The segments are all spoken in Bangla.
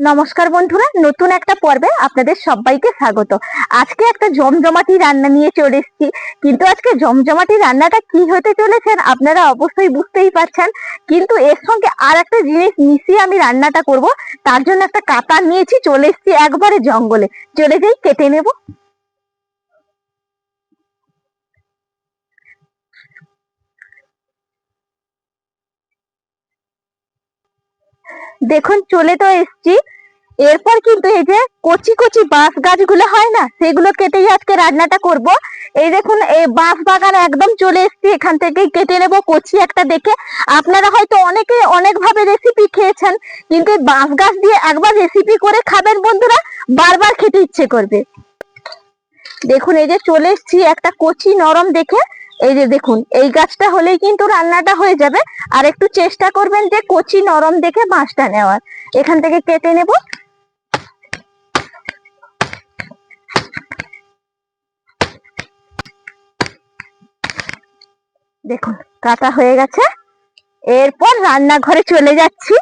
নমস্কার বন্ধুরা, নতুন একটা পর্বে আপনাদের সবাইকে স্বাগত। আজকে একটা জমজমাটি রান্না নিয়ে চলে এসেছি। কিন্তু আজকে জমজমাটি রান্নাটা কি হতে চলেছেন আপনারা অবশ্যই বুঝতেই পারছেন। কিন্তু এর সঙ্গে আর একটা জিনিস মিশিয়ে আমি রান্নাটা করব। তার জন্য একটা কাতার নিয়েছি, চলে এসেছি একবারে জঙ্গলে। চলে যাই, কেটে নেব। দেখুন, চলে তো এসছি। এরপর কিন্তু এই যে কচি কচি বাঁশ গাছগুলো হয় না, সেগুলো কেটেই আজকে রান্নাটা করব। এই দেখুন, এই বাঁশ বাগান একদম চলে এসছি, এখান থেকেই কেটে নেব কচি একটা দেখে। আপনারা হয়তো অনেকে অনেক ভাবে রেসিপি খেয়েছেন, কিন্তু বাঁশ গাছ দিয়ে একবার রেসিপি করে খাবেন বন্ধুরা, বারবার খেতে ইচ্ছে করবে। দেখুন, এই যে চলে এসছি একটা কচি নরম দেখে। এই যে দেখুন, এই গাছটা হলেই কিন্তু রান্নাটা হয়ে যাবে। আর একটু চেষ্টা করবেন যে কচি নরম দেখে বাঁশটা নেওয়ার। এখান থেকে কেটে নেব। দেখুন, কাটা হয়ে গেছে। এরপর রান্নাঘরে চলে যাচ্ছি।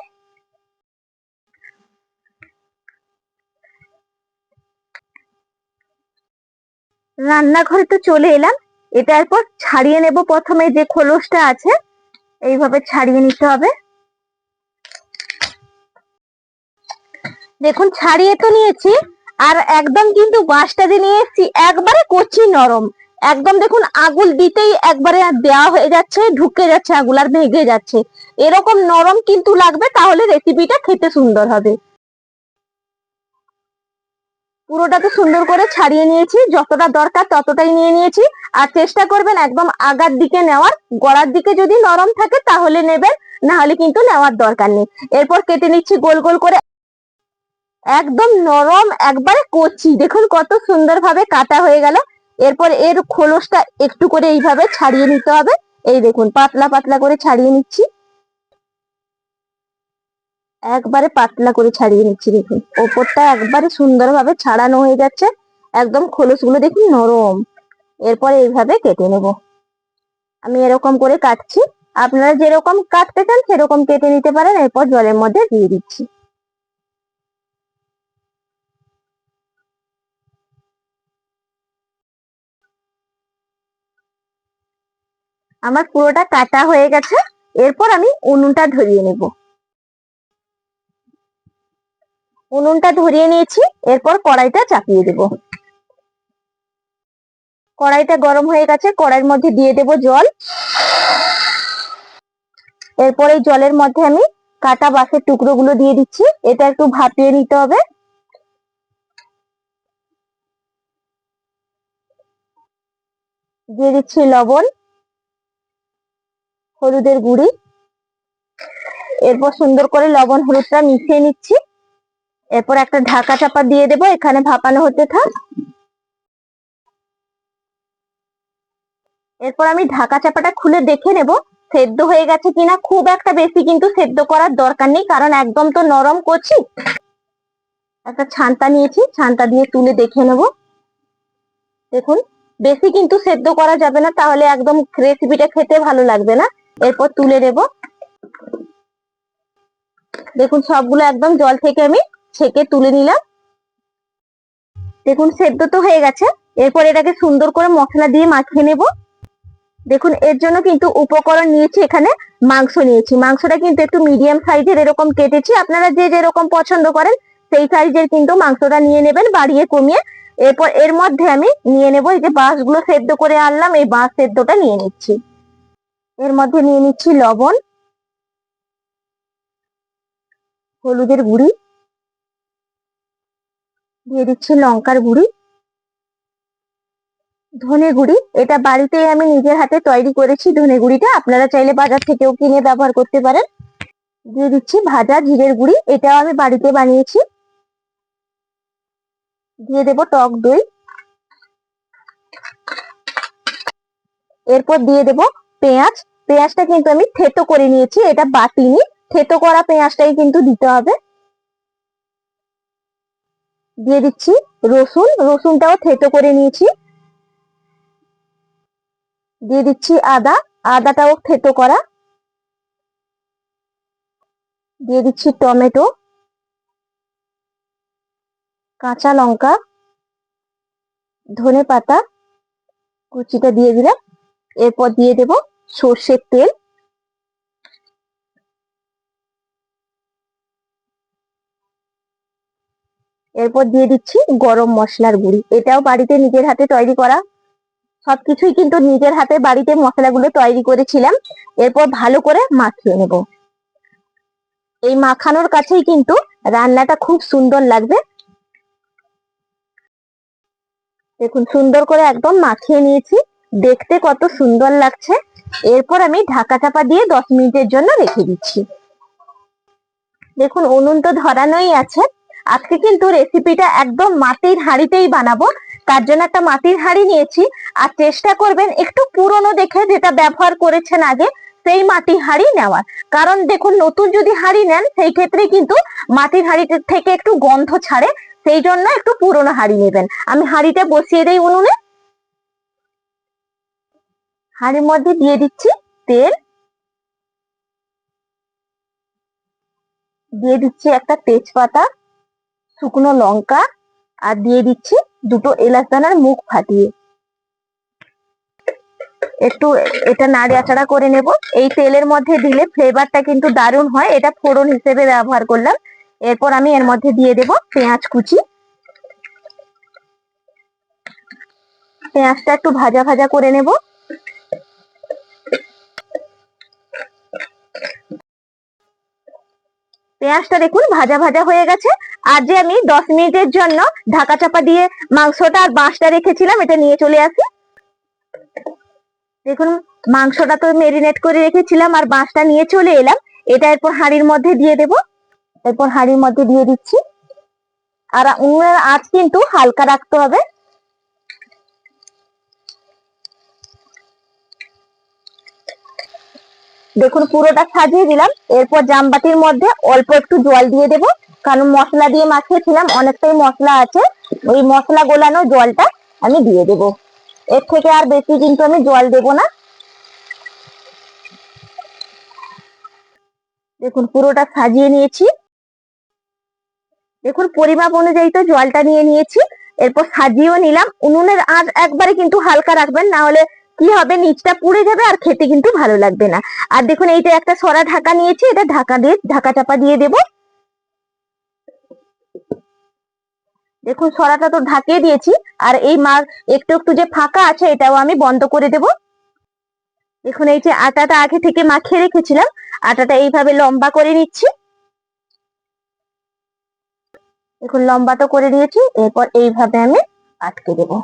রান্নাঘরে তো চলে এলাম। এটা এরপর ছাড়িয়ে নেব প্রথমে যে খোলসটা আছে, এইভাবে ছাড়িয়ে নিতে হবে। দেখুন, ছাড়িয়ে তো নিয়েছি, আর একদম কিন্তু বাঁশটা দিয়ে নিয়ে এসেছি, একবারে কচি নরম। একদম দেখুন, আগুল দিতেই একবারে দেওয়া হয়ে যাচ্ছে, ঢুকে যাচ্ছে, আগুল আর ভেঙে যাচ্ছে। এরকম নরম কিন্তু লাগবে, তাহলে রেসিপিটা খেতে সুন্দর হবে। পুরোটা তো সুন্দর করে ছাড়িয়ে নিয়েছি, যতটা দরকার ততটাই নিয়ে নিয়েছি। আর চেষ্টা করবেন একদম আগার দিকে নেওয়ার গড়ার দিকে যদি নরম থাকে তাহলে নেবেন, না হলে কিন্তু নেওয়ার দরকার নেই। এরপর কেটে নিচ্ছি গোল গোল করে। একদম নরম, একবারে কচি। দেখুন কত সুন্দরভাবে কাটা হয়ে গেল। এরপর এর খোলসটা একটু করে এইভাবে ছাড়িয়ে নিতে হবে। এই দেখুন, পাতলা পাতলা করে ছাড়িয়ে নিচ্ছি। একবারে পাতলা করে ছাড়িয়ে নিচ্ছি, দেখুন। ওপরটা একবারে সুন্দরভাবে ছাড়ানো হয়ে যাচ্ছে। একদম খোলসগুলো দেখুন নরম। এরপরে এইভাবে কেটে নেব। আমি এরকম করে কাটছি। আপনারা যেরকম কাটতে চান, সেরকম কেটে নিতে পারেন। এরপর জলের মধ্যে দিয়ে দিচ্ছি। আমার পুরোটা কাটা হয়ে গেছে। এরপর আমি উনুনটা ধরিয়ে নেব। উনুনটা ধরিয়ে নিয়েছি, এরপর কড়াইটা চাপিয়ে দেব। কড়াইটা গরম হয়ে গেছে, কড়াইয়ের মধ্যে দিয়ে দেব জল। এরপর এই জলের মধ্যে আমি কাটা বাঁশের টুকরোগুলো দিয়ে দিচ্ছি, এটা একটু ভাপিয়ে নিতে হবে। দিয়ে দিচ্ছি লবণ, হলুদের গুঁড়ি। এরপর সুন্দর করে লবণ, হলুদটা মিশিয়ে নিচ্ছি। এরপর একটা ঢাকা চাপা দিয়ে দেবো, এখানে ভাপানো হতে থাক। এরপর আমি ঢাকা চাপাটা খুলে দেখে নেব, সেদ্ধ হয়ে গেছে কিনা। খুব একটা বেশি কিন্তু সেদ্ধ করার দরকার নেই, কারণ একদম তো নরম করছি একটা ছান্তা নিয়েছি, ছান্তা দিয়ে তুলে দেখে নেব। দেখুন, বেশি কিন্তু সেদ্ধ করা যাবে না, তাহলে একদম রেসিপিটা খেতে ভালো লাগবে না। এরপর তুলে দেব দেখুন, সবগুলো একদম জল থেকে আমি ছেঁকে তুলে নিলাম। দেখুন, সেদ্ধ তো হয়ে গেছে। এরপর এটাকে সুন্দর করে মশলা দিয়ে মাখিয়ে নেব। দেখুন, এর জন্য কিন্তু উপকরণ নিয়েছি এখানে মাংস নিয়েছি। মাংসটা কিন্তু একটু মিডিয়াম সাইজের এরকম কেটেছি। আপনারা যে যেরকম পছন্দ করেন, সেই সাইজের কিন্তু মাংসটা নিয়ে নেবেন, বাড়িয়ে কমিয়ে। এরপর এর মধ্যে আমি নিয়ে নেব, এই যে বাঁশগুলো সেদ্ধ করে আনলাম, এই বাঁশ সেদ্ধটা নিয়ে নিচ্ছি। এর মধ্যে নিয়ে নিচ্ছি লবণ, হলুদের গুঁড়ি। দিয়ে দিচ্ছি লঙ্কার গুঁড়ি, ধনে গুঁড়ি। এটা বাড়িতেই আমি নিজের হাতে তৈরি করেছি ধনে গুঁড়িটা। আপনারা চাইলে বাজার থেকেও কিনে ব্যবহার করতে পারেন। দিয়ে দিচ্ছি ভাজা জিরের গুঁড়ি, এটাও আমি বাড়িতে বানিয়েছি। দিয়ে দেব টক দই। এরপর দিয়ে দেব পেঁয়াজ। পেঁয়াজটা কিন্তু আমি থেতো করে নিয়েছি, এটা বাটিনি। থেতো করা পেঁয়াজটাই কিন্তু দিতে হবে। দিয়ে দিচ্ছি রসুন, রসুনটাও থেতো করে নিয়েছি। দিয়ে দিচ্ছি আদা, আদাটাও থেতো করা। দিয়ে দিচ্ছি টমেটো, কাঁচা লঙ্কা, ধনে পাতা, কুচিটা দিয়ে দিলাম। এরপর দিয়ে দেব সর্ষের তেল। এরপর দিয়ে দিচ্ছি গরম মশলার গুঁড়ি। এটাও বাড়িতে নিজের হাতে তৈরি করা। সবকিছুই কিন্তু নিজের হাতে বাড়িতে মশলাগুলো তৈরি করেছিলাম। এরপর ভালো করে মাখিয়ে নেব। এই মাখানোর কাছেই কিন্তু রান্নাটা খুব সুন্দর লাগবে। দেখুন, সুন্দর করে একদম মাখিয়ে নিয়েছি। দেখতে কত সুন্দর লাগছে। এরপর আমি ঢাকা চাপা দিয়ে দশ মিনিটের জন্য রেখে দিচ্ছি। দেখুন, উনুন তো ধরানোই আছে। আজকে কিন্তু রেসিপিটা একদম মাটির হাঁড়িতেই বানাবো। তার জন্য একটা মাটির হাঁড়ি নিয়েছি। আর চেষ্টা করবেন একটু পুরনো দেখে যেটা ব্যবহার করেছেন আগে, সেই মাটির হাঁড়ি নেওয়ার। কারণ দেখুন, নতুন যদি হাঁড়ি নেন, সেই ক্ষেত্রে কিন্তু মাটির হাঁড়ি থেকে একটু গন্ধ ছাড়ে, সেই জন্য একটু পুরনো হাঁড়ি নেবেন। আমি হাঁড়িটা বসিয়ে দিই উনুনে। হাঁড়ির মধ্যে দিয়ে দিচ্ছি তেল। দিয়ে দিচ্ছি একটা তেজপাতা। শুকনো লঙ্কা আর দিয়ে দিচ্ছি দুটো এলাচ দানার মুখ ফাটিয়ে। একটু এটা নাড়াচাড়া করে নেব। এই তেলের মধ্যে দিলে ফ্লেভারটা কিন্তু দারুণ হয়। এটা ফোড়ন হিসেবে ব্যবহার করলাম। এরপর আমি এর মধ্যে দিয়ে দেব পেঁয়াজ কুচি। পেঁয়াজটা একটু ভাজা ভাজা করে নেব। পেঁয়াজটা দেখুন ভাজা ভাজা হয়ে গেছে। আর যে আমি দশ মিনিটের জন্য ঢাকা চাপা দিয়ে মাংসটা আর বাঁশটা রেখেছিলাম, এটা নিয়ে চলে আসি। দেখুন, মাংসটা তো মেরিনেট করে রেখেছিলাম আর বাঁশটা নিয়ে চলে এলাম। এটা এরপর হাঁড়ির মধ্যে দিয়ে দেব। এরপর হাঁড়ির মধ্যে দিয়ে দিচ্ছি। আর উনুনের আঁচ কিন্তু হালকা রাখতে হবে। দেখুন পুরোটা সাজিয়ে দিলাম। এরপর জামবাটির মধ্যে অল্প একটু জল দিয়ে দেব। কারণ মশলা দিয়ে মাখিয়েছিলাম, অনেকটাই মশলা আছে। ওই মশলা গোলানো জলটা আমি দিয়ে দেব। এর থেকে আর বেশি কিন্তু আমি জল দেব না। দেখুন পুরোটা সাজিয়ে নিয়েছি। দেখুন পরিমাপ অনুযায়ী তো জলটা নিয়ে নিয়েছি। এরপর সাজিয়েও নিলাম। উনুনের আঁচ একবারে কিন্তু হালকা রাখবেন, না হলে কি হবে, নিচটা পুড়ে যাবে আর খেতে কিন্তু ভালো লাগবে না। আর দেখুন, এইটা একটা সরা ঢাকা নিয়েছি, এটা ঢাকা দিয়ে ঢাকা চাপা দিয়ে দেব। দেখুন, সরাটা তো ঢাকিয়ে দিয়েছি, আর এই মাছ একটু একটু যে ফাঁকা আছে, এটাও আমি বন্ধ করে দেব। দেখুন, এই যে আটাটা আগে থেকে মাখিয়ে রেখেছিলাম, আটাটা এইভাবে লম্বা করে নিচ্ছি। দেখুন লম্বা তো করে দিয়েছি এরপর এইভাবে আমি আটকে দেবো।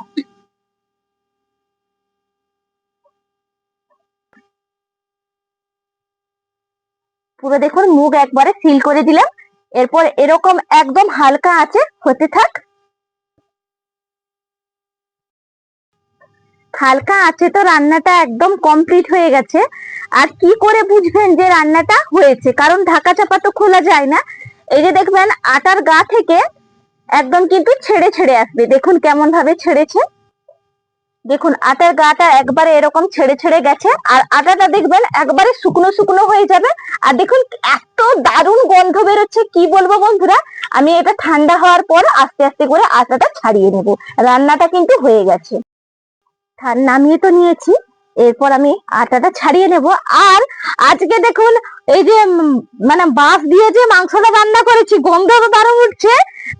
পুরো দেখুন মুখ একবারে সিল করে দিলাম। এরপর এরকম একদম হালকা আছে হতে থাক। হালকা আছে তো রান্নাটা একদম কমপ্লিট হয়ে গেছে। আর কি করে বুঝবেন যে রান্নাটা হয়েছে? কারণ ঢাকা চাপা তো খোলা যায় না। এই যে দেখবেন, আটার গা থেকে একদম কিন্তু ছেড়ে ছেড়ে আসবে। দেখুন কেমন ভাবে ছেড়েছে। দেখুন, আটার গাটা একবারে এরকম ছেড়ে ছেড়ে গেছে, আর আটাটা দেখবেন একবারে শুকনো শুকনো হয়ে যাবে। আর দেখুন, এত দারুণ গন্ধ বেরোচ্ছে, কি বলব বন্ধুরা? আমি এটা ঠান্ডা হওয়ার পর আস্তে আস্তে করে আটাটা ছাড়িয়ে নেব। রান্নাটা কিন্তু হয়ে গেছে। নামিয়ে তো নিয়েছি। এরপর আমি আটাটা ছাড়িয়ে নেব। আর আজকে দেখুন, এই যে মানে বাঁশ দিয়ে যে মাংসটা রান্না করেছি, গন্ধ দারুণ উঠছে।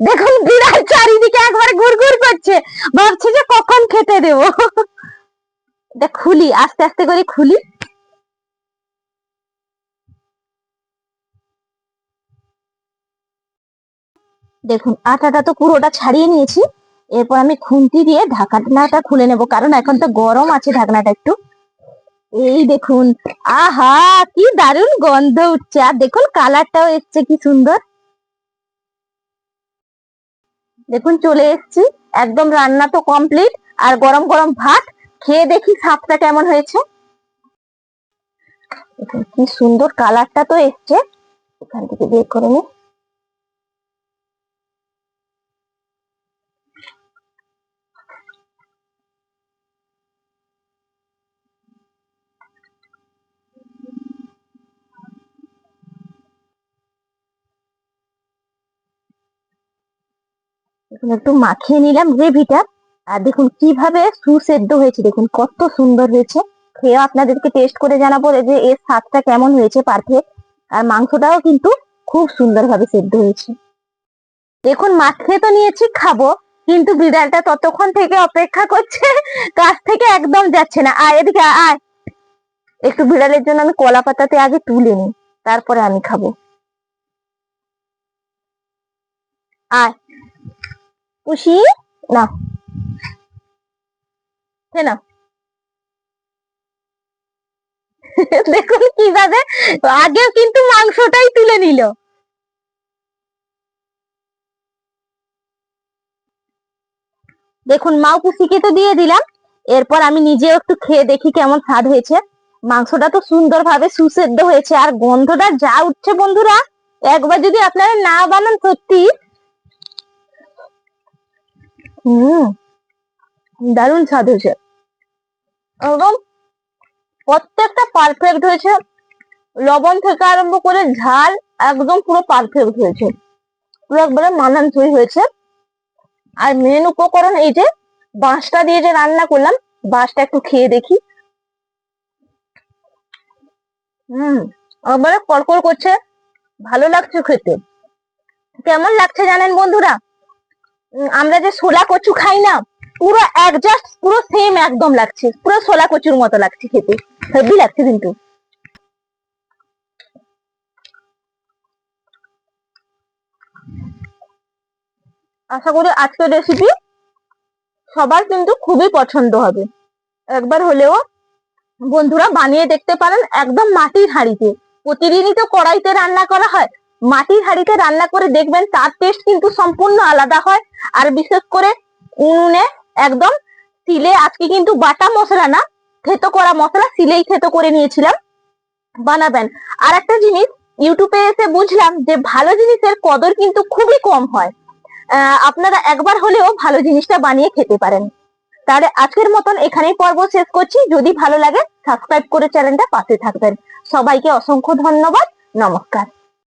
দেখুন, বিড়াল চারিদিকে একবারে ঘুরঘুর করছে। ভাবছে যে কখন খেতে দেব। খুলি, আস্তে আস্তে করে খুলি। দেখুন, আটাটা তো পুরোটা ছাড়িয়ে নিয়েছি। এরপর আমি খুন্তি দিয়ে ঢাকনাটা খুলে নেব, কারণ এখন তো গরম আছে ঢাকনাটা একটু। এই দেখুন, আহা, কি দারুণ গন্ধ উঠছে। আর দেখুন, কালারটাও এসছে, কি সুন্দর। দেখুন, চলে এসছি। একদম রান্না তো কমপ্লিট আর গরম গরম ভাত, খেয়ে দেখি সাপটা কেমন হয়েছে। কি সুন্দর কালারটা তো এসছে। এখান থেকে বের করে নি দেখুন একটু মাখিয়ে নিলাম গ্রেভিটা। আর দেখুন কীভাবে সুসেদ্ধ হয়েছে দেখুন কত সুন্দর হয়েছে। খেয়ে আপনাদেরকে টেস্ট করে জানাব যে এর স্বাদটা কেমন হয়েছে পারফেক্ট আর মাংসটাও কিন্তু খুব সুন্দরভাবে সেদ্ধ হয়েছে। দেখুন মাখিয়ে তো নিয়েছি খাব। কিন্তু বিড়ালটা ততক্ষণ থেকে অপেক্ষা করছে কাছ থেকে একদম যাচ্ছে না। আয় এদিকে আয়, একটু বিড়ালের জন্য আমি কলা পাতাতে আগে তুলে নিই তারপরে আমি খাব। আয়। পুষি না। না। দেখুন কীভাবে আগে কিন্তু মাংসটাই তুলে নিল। দেখুন, মাও তো দিয়ে দিলাম। এরপর আমি নিজেও একটু খেয়ে দেখি কেমন স্বাদ হয়েছে। মাংসটা তো সুন্দরভাবে সুসেদ্ধ হয়েছে, আর গন্ধটা যা উঠছে বন্ধুরা, একবার যদি আপনারা না বানান সত্যি হুম। দারুণ স্বাদ হয়েছে। এবং প্রত্যেকটা পারফেক্ট হয়েছে। লবণ থেকে আরম্ভ করে ঝাল একদম পুরো পারফেক্ট হয়েছে। পুরো একবারে মানানসই হয়েছে। আর মেন উপকরণ এই যে বাঁশটা দিয়ে যে রান্না করলাম, বাঁশটা একটু খেয়ে দেখি। হুম, একবারে কড়কড় করছে। ভালো লাগছে খেতে। কেমন লাগছে জানেন বন্ধুরা? আমরা যে ছোলা কচু খাই না, পুরো একজাস্ট পুরো সেম একদম লাগছে। পুরো ছোলা কচুর মতো লাগছে খেতে। হেভি লাগছে কিন্তু। আশা করি আজকের রেসিপি সবার কিন্তু খুবই পছন্দ হবে। একবার হলেও বন্ধুরা বানিয়ে দেখতে পারেন একদম মাটির হাঁড়িতে। প্রতিদিনই তো কড়াইতে রান্না করা হয় মাটির হাড়িতে রান্না করে দেখবেন তার টেস্ট কিন্তু সম্পূর্ণ আলাদা হয়। আর বিশেষ করে উনুনে একদম সিলে আজকে কিন্তু বাটা মশলা না, থেতো করা মশলা সিলেই থেতো করে নিয়েছিলাম, বানাবেন। আর একটা জিনিস, ইউটিউবে এসে বুঝলাম যে ভালো জিনিসের কদর কিন্তু খুবই কম হয়। আপনারা একবার হলেও ভালো জিনিসটা বানিয়ে খেতে পারেন। তাহলে আজকের মতন এখানেই পর্ব শেষ করছি। যদি ভালো লাগে সাবস্ক্রাইব করে চ্যানেলটা পাশে থাকবেন। সবাইকে অসংখ্য ধন্যবাদ। নমস্কার।